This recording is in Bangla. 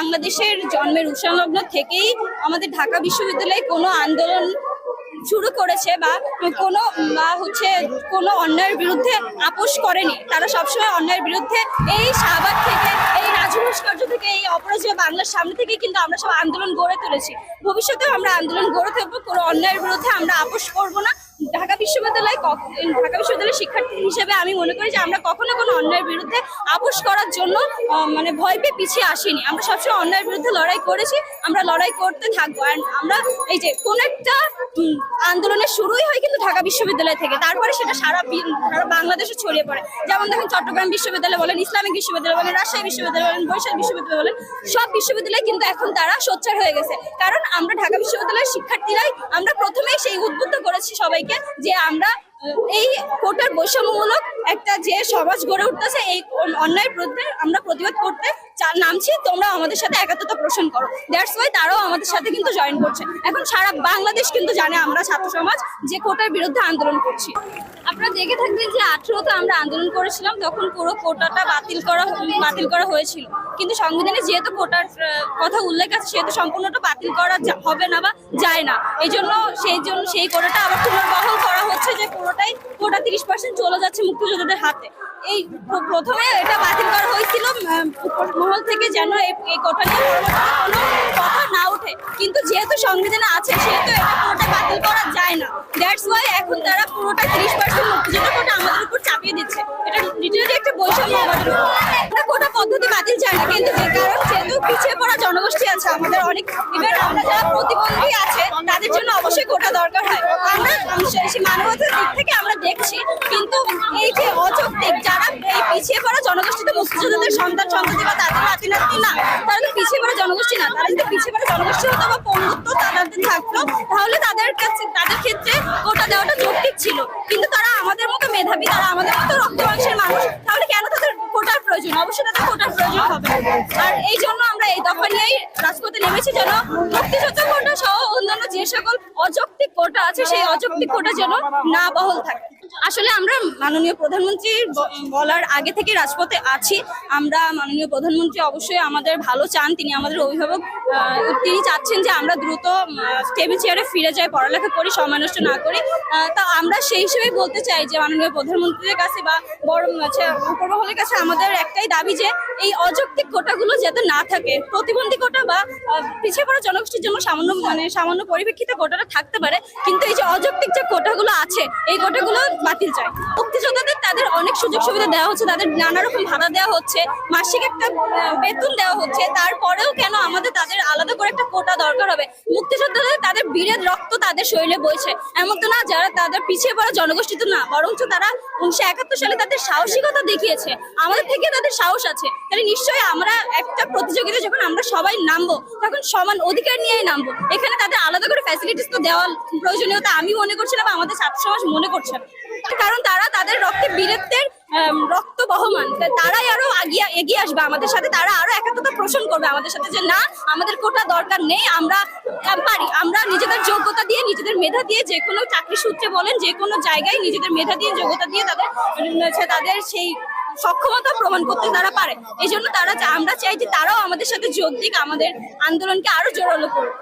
বাংলাদেশের জন্মের উৎসলগ্ন থেকেই আমাদের ঢাকা বিশ্ববিদ্যালয়ে কোনো আন্দোলন শুরু করেছে বা কোনো বা হচ্ছে কোনো অন্যায়ের বিরুদ্ধে আপোষ করেনি। তারা সবসময় অন্যায়ের বিরুদ্ধে এই শাহবাগ থেকে, এই রাজু ভাস্কর্য থেকে, এই অপরাজয় বাংলার সামনে থেকে কিন্তু আমরা সব আন্দোলন গড়ে তুলেছি। ভবিষ্যতেও আমরা আন্দোলন গড়ে তুলবো, কোনো অন্যায়ের বিরুদ্ধে আমরা আপোষ করব না। বিশ্ববিদ্যালয় ঢাকা বিশ্ববিদ্যালয়ের শিক্ষার্থী হিসেবে আমি মনে করি যে আমরা কখনো কোনো অন্যায়ের বিরুদ্ধে আপোষ করার জন্য মানে ভয় পেয়ে পিছিয়ে আসিনি। আমরা সবসময় অন্যায়ের বিরুদ্ধে লড়াই করেছি, আমরা লড়াই করতে থাকব। আর আমরা এই যে একটা আন্দোলনের শুরুই হয় কিন্তু ঢাকা বিশ্ববিদ্যালয় থেকে। তারপরে সেটা সারা সারা বাংলাদেশে ছড়িয়ে পড়ে। যেমন দেখেন চট্টগ্রাম বিশ্ববিদ্যালয় বলেন, ইসলামিক বিশ্ববিদ্যালয় বলেন, রাজশাহী বিশ্ববিদ্যালয় বলেন, বরিশাল বিশ্ববিদ্যালয় বলেন, সব বিশ্ববিদ্যালয় কিন্তু এখন তারা সোচ্চার হয়ে গেছে। কারণ আমরা ঢাকা বিশ্ববিদ্যালয়ের শিক্ষার্থীরাই, আমরা সেই উদ্বুদ্ধ করেছি সবাইকে যে আমরা এই কোটার বৈষম্যমূলক একটা যে সমাজ গড়ে উঠতেছে, এই অন- অন্যায়ের বিরুদ্ধে আমরা প্রতিবাদ করতে নামছি, তোমরা আমাদের সাথে একাত্মতা পোষণ করো। দ্যাটস ওয়াই তারাও আমাদের সাথে কিন্তু জয়েন করছে। এখন সারা বাংলাদেশ কিন্তু জানে আমরা ছাত্র সমাজ যে কোটার বিরুদ্ধে আন্দোলন করছি। আপনারা দেখে থাকবেন যে আঠেরোতে আমরা আন্দোলন করেছিলাম, তখন পুরো কোটাটা বাতিল করা বাতিল করা হয়েছিল। কিন্তু সংবিধানে যেহেতু কোটার কথা উল্লেখ আছে, সেহেতু সম্পূর্ণটা বাতিল করা হবে না বা যায় না। এই জন্য সেই জন্য সেই কোটাটা আবার পুনর্বহাল করা হচ্ছে যে পুরোটাই কোটা তিরিশ পার্সেন্ট চলে যাচ্ছে মুক্তিযোদ্ধাদের হাতে। এই প্রথমে এটা বাতিল করা হয়েছিল মহল থেকে যেন এই কোটা নিয়ে কথা না ওঠে। কিন্তু যেহেতু সংবিধানে আছে, সেহেতু এটা পুরোটা বাতিল করা যায় না। দ্যাটস ওয়াই এখন তারা পুরোটা তিরিশ পার্সেন্ট মুক্তিযোদ্ধা কোটা আমাদের উপর চাপিয়ে দিচ্ছে। এটা লিটারালি একটা বৈষম্য আমাদের উপর। পদ্ধতি বাতিল চাই না, কিন্তু কারণ যেহেতু পিছিয়ে পড়া জনগোষ্ঠী আছে, আমাদের অনেক ইভেন আমরা যারা প্রতিবন্ধী আছে, তাদের জন্য অবশ্যই কোটা দরকার হয়। আমরা মানবতার দিক থেকে আমরা দেখছি, কিন্তু এই যে অযৌক্তিক যারা এই পিছিয়ে পড়া জনগোষ্ঠী তো মুক্তিযোদ্ধাদের সন্তান সন্ততি বা তাদের নাতি নাতি না, তারা তো পিছিয়ে পড়া জনগোষ্ঠী না, তারা যদি পিছিয়ে পড়া জনগোষ্ঠী হতো বা পঙ্গুত্ব তাদের থাকতো, তাহলে তাদের কাছে, তাদের ক্ষেত্রে কোটা দেওয়াটা যৌক্তিক ছিল। কিন্তু তারা আমাদের মতো মেধাবী, তারা আমাদের মতো রক্ত প্রয়োজন অবশ্যই তাদের কোটার প্রয়োজন হবে। আর এই জন্য আমরা এই দফা নিয়েই রাজপথে নেমেছি যেন মুক্তিযোদ্ধা কোটা সহ অন্যান্য যে সকল অযৌক্তিক কোটা আছে, সেই অযৌক্তিক কোটা যেন না বহল থাকে। আসলে আমরা মাননীয় প্রধানমন্ত্রীর বলার আগে থেকে রাজপথে আছি। আমরা মাননীয় প্রধানমন্ত্রী অবশ্যই আমাদের ভালো চান। তিনি আমাদের অভিভাবক। তিনি চাচ্ছেন যে আমরা দ্রুত টেবিল চেয়ারে ফিরে যাই পড়ালেখা করি সময় নষ্ট না করি। তা আমরা সেই হিসেবেই বলতে চাই যে মাননীয় প্রধানমন্ত্রীর কাছে বা বড় আচ্ছা, উপরমহলের কাছে আমাদের একটাই দাবি যে এই অযৌক্তিক কোটাগুলো যাতে না থাকে। প্রতিবন্ধী কোটা বা পিছিয়ে পড়া জনগোষ্ঠীর জন্য সামান্য মানে সামান্য পরিপ্রেক্ষিতে কোটাটা থাকতে পারে। কিন্তু এই যে অযৌক্তিক যে কোটাগুলো আছে, এই কোটাগুলো বাতিল চাই মুক্তিযোদ্ধাদের তাদের অনেক সুযোগ সুবিধা দেওয়া হচ্ছে, তাদের নানা রকম ভাড়া দেওয়া হচ্ছে, মাসিক একটা বেতন দেওয়া হচ্ছে, তারপরেও কেন আমাদের তাদের আলাদা করে একটা কোটা দরকার হবে? মুক্তিযোদ্ধাদের তাদের বীরের রক্ত তাদের শরীরে বইছে। এমন তো না, যারা তাদের পিছিয়ে পড়া জনগোষ্ঠী তো না, বরঞ্চ তারা উনিশশো একাত্তর সালে তাদের সাহসিকতা দেখিয়েছে। আমাদের থেকে তাদের সাহস আছে। তাহলে নিশ্চয়ই আমরা একটা প্রতিযোগিতা যখন আমরা সবাই নামবো, তখন সমান অধিকার নিয়েই নামবো। এখানে তাদের আলাদা করে ফ্যাসিলিটিস তো দেওয়ার প্রয়োজনীয়তা আমি মনে করছি না বা আমাদের সমাজ মনে করছে। কারণ তারা তাদের রক্তে বীরত্বের রক্ত বহমান। তারাই আরও এগিয়ে আসবে আমাদের সাথে। তারা আরও একাত্মতা পোষণ করবে আমাদের সাথে যে, না, আমাদের কোটা দরকার নেই। আমরা পারি। আমরা নিজেদের যোগ্যতা দিয়ে, নিজেদের মেধা দিয়ে যে কোনো চাকরি সূত্রে বলেন, যে কোনো জায়গায় নিজেদের মেধা দিয়ে, যোগ্যতা দিয়ে তাদের তাদের সেই সক্ষমতা প্রমাণ করতে তারা পারে। এই জন্য তারা আমরা চাই যে তারাও আমাদের সাথে যোগ দিক, আমাদের আন্দোলনকে আরও জোরালো করুক।